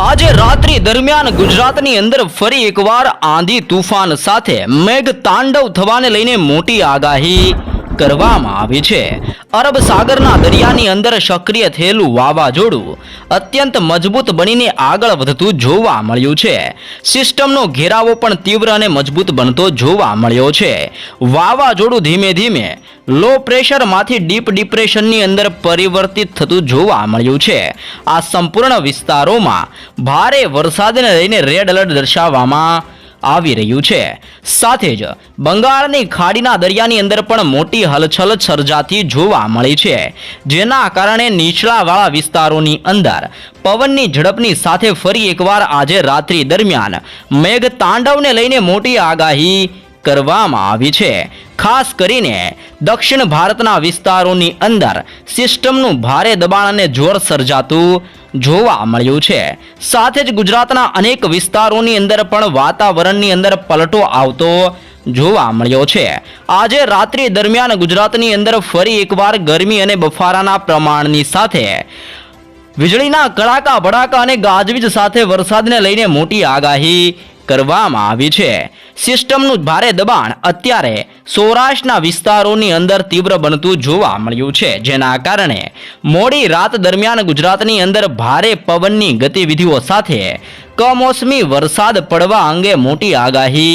આજે રાત્રિ દરમિયાન ગુજરાતની અંદર ફરી એકવાર આંધી તુફાન સાથે મેઘ તાંડવ થવાને લઈને મોટી આગાહી કરવામાં આવી છે. અરબ સાગરના દરિયાની અંદર સક્રિય થયેલું વાવાઝોડું અત્યંત મજબૂત બનીને આગળ વધતું જોવા મળ્યું છે. સિસ્ટમનો ઘેરાવો પણ તીવ્ર અને મજબૂત બનતો જોવા મળ્યો છે. વાવાઝોડું ધીમે ધીમે લો પ્રેશરમાંથી ડીપ ડિપ્રેશનની અંદર પરિવર્તિત થતું જોવા મળ્યું છે. આ સંપૂર્ણ વિસ્તારોમાં ભારે વરસાદને લઈને રેડ એલર્ટ દર્શાવવામાં આવી રહ્યું છે. સાથે જ બંગાળની ખાડીના દરિયાની અંદર પણ મોટી હલચલ સર્જાતી જોવા મળી છે. જેના કારણે નીચલાવાળા વિસ્તારોની અંદર પવનની ઝડપની સાથે ફરી એકવાર આજે રાત્રિ દરમિયાન મેઘ તાંડવને લઈને મોટી આગાહી કરવામાં આવી છે. ખાસ કરીને દક્ષિણ ભારતના વિસ્તારોની અંદર સિસ્ટમનું ભારે દબાણ અને જોર સર્જાતું જોવા મળ્યું છે. સાથે જ ગુજરાતના અનેક વિસ્તારોની અંદર પણ વાતાવરણની અંદર પલટો આવતો જોવા મળ્યો છે. આજે રાત્રિ દરમિયાન ગુજરાતની અંદર ફરી એકવાર ગરમી અને બફારાના પ્રમાણની સાથે વીજળીના કડાકા ભડાકા અને ગાજવીજ સાથે વરસાદને લઈને મોટી આગાહી કરવામાં આવી છે. સિસ્ટમનું ભારે દબાણ અત્યારે સૌરાષ્ટ્રના વિસ્તારોની અંદર તીવ્ર બનતું જોવા મળ્યું છે. જેના કારણે મોડી રાત દરમિયાન ગુજરાતની અંદર ભારે પવનની ગતિવિધિઓ સાથે કમોસમી વરસાદ પડવા અંગે મોટી આગાહી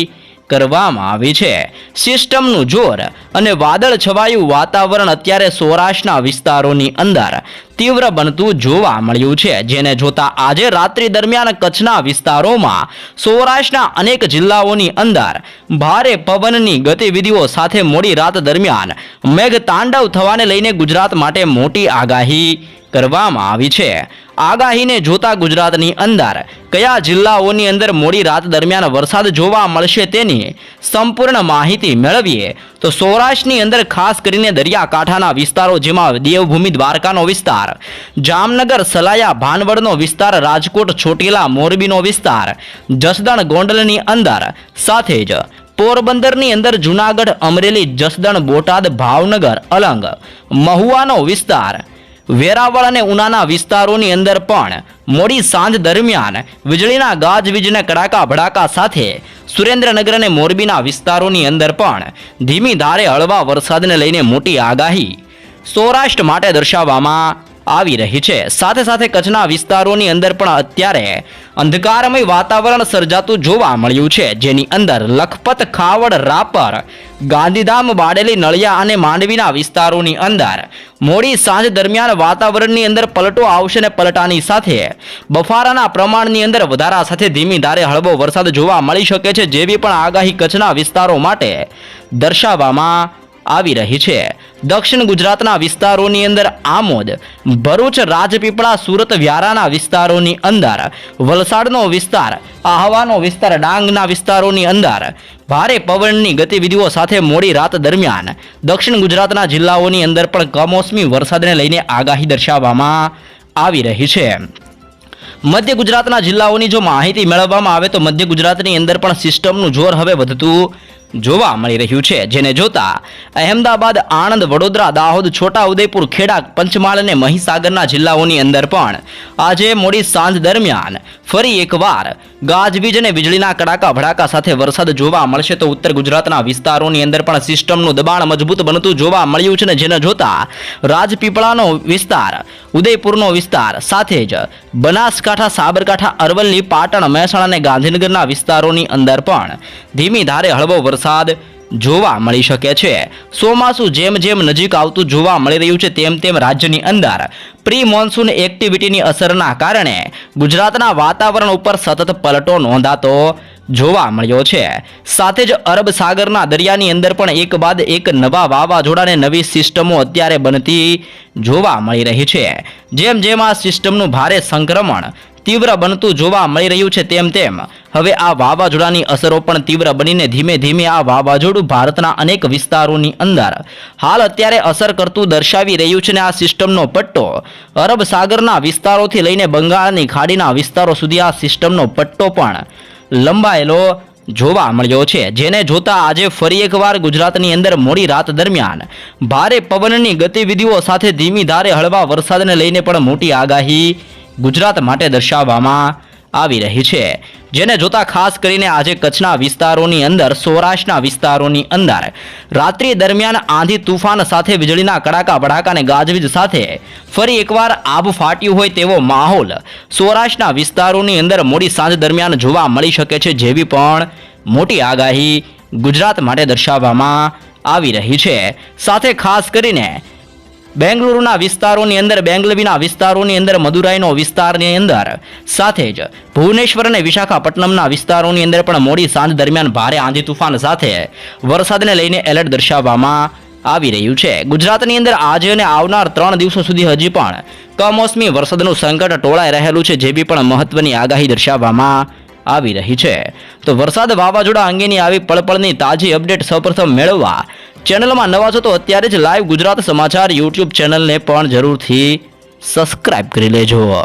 કરવામાં આવી છે. સિસ્ટમનું જોર અને વાદળ છવાયું વાતાવરણ અત્યારે સૌરાષ્ટ્રના વિસ્તારોની અંદર તીવ્ર બનતું જોવા મળ્યું છે. જેને જોતા આજે રાત્રિ દરમિયાન કચ્છના વિસ્તારોમાં સૌરાષ્ટ્રના અનેક જિલ્લાઓની અંદર ભારે પવનની ગતિવિધિઓ સાથે મોડી રાત દરમિયાન મેઘ તાંડવ થવાને લઈને ગુજરાત માટે મોટી આગાહી કરવામાં આવી છે. આગાહીને જોતા ગુજરાતની અંદર કયા જિલ્લાઓની અંદર મોડી રાત દરમિયાન વરસાદ જોવા મળશે તેની સંપૂર્ણ માહિતી મેળવીએ, તો સૌરાષ્ટ્રની અંદર ખાસ કરીને દરિયાકાંઠાના વિસ્તારો જેમાં દેવભૂમિ દ્વારકાનો વિસ્તાર, જામનગર, સલાયા, ભાનવડનો વિસ્તાર, રાજકોટ છોટીલા મોરબીનો વિસ્તાર, જસદણ ગોંડલની અંદર, સાથે જ પોરબંદરની અંદર જુનાગઢ, અમરેલી, જસદણ, બોટાદ, ભાવનગર, અલંગ, મહુવાનો વિસ્તાર વેરાવળ અને ઉનાના વિસ્તારોની અંદર પણ મોડી સાંજ દરમિયાન વીજળીના ગાજવીજના કડાકા ભડાકા સાથે સુરેન્દ્રનગર અને મોરબીના વિસ્તારોની અંદર પણ ધીમી ધારે હળવા વરસાદને લઈને મોટી આગાહી. સૌરાષ્ટ્ર માટે દર્શાવવામાં આવી રહી છે. સાથે સાથે કચ્છના વિસ્તારોની અંદર પણ અત્યારે અંધકારમય વાતાવરણ સર્જાતું જોવા મળ્યું છે. જેની અંદર લખપત, ખાવડ, રાપર, ગાંધીધામ, બાડેલી, નળિયા અને માંડવીના વિસ્તારોની અંદર મોડી સાંજ દરમિયાન વાતાવરણની અંદર પલટો આવશે ને પલટાની સાથે બફારાના પ્રમાણની અંદર વધારા સાથે ધીમી ધારે હળવો વરસાદ જોવા મળી શકે છે. જેવી પણ આગાહી કચ્છના વિસ્તારો માટે દર્શાવવામાં આવી રહી છે. દક્ષિણ ગુજરાતના વિસ્તારોની અંદર આમોદ, ભરૂચ રાજપીપળા, સુરત વ્યારાના વિસ્તારોની અંદર, વલસાડનો વિસ્તાર, આહવાનો વિસ્તાર, ડાંગના વિસ્તારોની અંદર. ભારે પવનની ગતિવિધિઓ સાથે મોડી રાત દરમિયાન દક્ષિણ ગુજરાતના જિલ્લાઓની અંદર પણ કમોસમી વરસાદને લઈને આગાહી દર્શાવવામાં આવી રહી છે. મધ્ય ગુજરાતના જિલ્લાઓની જો માહિતી મેળવવામાં આવે તો મધ્ય ગુજરાતની અંદર પણ સિસ્ટમનું જોર હવે વધતું જોવા મળી રહ્યું છે. જેને જોતા અહેમદાબાદ, આણંદ, વડોદરા, દાહોદ છોટા ઉદેપુર ખેડા, પંચમહાલ અને મહીસાગરના જિલ્લાઓની અંદર પણ આજે મોડી સાંજ દરમિયાન ફરી એકવાર ગાજવીજ અને વીજળીના કડાકા ભડાકા સાથે વરસાદ જોવા મળશે તો ઉત્તર ગુજરાતના વિસ્તારોની અંદર પણ સિસ્ટમનું દબાણ મજબૂત બનતું જોવા મળ્યું છે ને જેને જોતા રાજપીપળાનો વિસ્તાર, ઉદયપુરનો વિસ્તાર સાથે જ બનાસકાંઠા, સાબરકાંઠા, અરવલ્લી, પાટણ, મહેસાણા અને ગાંધીનગરના વિસ્તારોની અંદર પણ ધીમી ધારે હળવો વરસાદ જોવા મળી શકે છે. ચોમાસું જેમ જેમ નજીક આવતું જોવા મળી રહ્યું છે, તેમ તેમ રાજ્યની અંદર પ્રી મોન્સૂન એક્ટિવિટીની અસરના કારણે ગુજરાતના વાતાવરણ ઉપર સતત પલટો નોંધાતો જોવા મળ્યો છે. સાથે જ અરબ સાગરના દરિયાની અંદર પણ એક બાદ એક નવા વાવાઝોડાને નવી સિસ્ટમો અત્યારે બનતી જોવા મળી રહી છે. જેમ જેમ આ સિસ્ટમનું ભારે સંક્રમણ તીવ્ર બનતું જોવા મળી રહ્યું છે તેમ તેમ. હવે આ વાવાઝોડાની અસરો પણ તીવ્ર બનીને ધીમે ધીમે આ વાવાઝોડું ભારતના અનેક વિસ્તારોની અંદર હાલ અત્યારે અસર કરતું દર્શાવી રહ્યું છે ને આ સિસ્ટમનો પટ્ટો. અરબ સાગરના વિસ્તારોથી લઈને બંગાળની ખાડીના વિસ્તારો સુધી આ સિસ્ટમનો પટ્ટો પણ લંબાયેલો જોવા મળ્યો છે. જેને જોતા આજે ફરી એકવાર ગુજરાતની અંદર મોડી રાત દરમિયાન ભારે પવનની ગતિવિધિઓ સાથે ધીમી ધારે હળવા વરસાદને લઈને પણ મોટી આગાહી ગુજરાત માટે દર્શાવવામાં આવી રહી છે. જેને જોતા ખાસ કરીને આજે કચ્છના વિસ્તારોની અંદર, સૌરાષ્ટ્રના વિસ્તારોની અંદર રાત્રિ દરમિયાન આંધી તુફાન સાથે વીજળીના કડાકા ભડાકાને ગાજવીજ સાથે ફરી એકવાર આબ ફાટ્યું હોય તેવો માહોલ સૌરાષ્ટ્રના વિસ્તારોની અંદર મોડી સાંજ દરમિયાન જોવા મળી શકે છે જેવી પણ મોટી આગાહી ગુજરાત માટે દર્શાવવામાં આવી રહી છે. સાથે ખાસ કરીને બેંગલુરુના વિસ્તારોની અંદર, બેંગલવીના વિસ્તારોની અંદર, મદુરાઈનો વિસ્તારની અંદર. સાથે જ ભુવનેશ્વર અને વિશાખાપટ્ટનમના વિસ્તારોની અંદર પણ મોડી સાંજ દરમિયાન ભારે આંધી તુફાન સાથે વરસાદને લઈને એલર્ટ દર્શાવવામાં આવી રહ્યું છે. ગુજરાતની અંદર આજે અને આવનાર ત્રણ દિવસો સુધી હજી પણ કમોસમી વરસાદનું સંકટ ટોળાઈ રહેલું છે, જે બી પણ મહત્વની આગાહી દર્શાવવામાં આવી રહી છે. તો વરસાદ વાવાઝોડા અંગેની આવી પળપળની તાજી અપડેટ સૌપ્રથમ મેળવવા ચેનલમાં નવા છો તો અત્યારે જ લાઈવ ગુજરાત સમાચાર યુટ્યુબ ચેનલને પણ જરૂરથી સબસ્ક્રાઇબ કરી લેજો.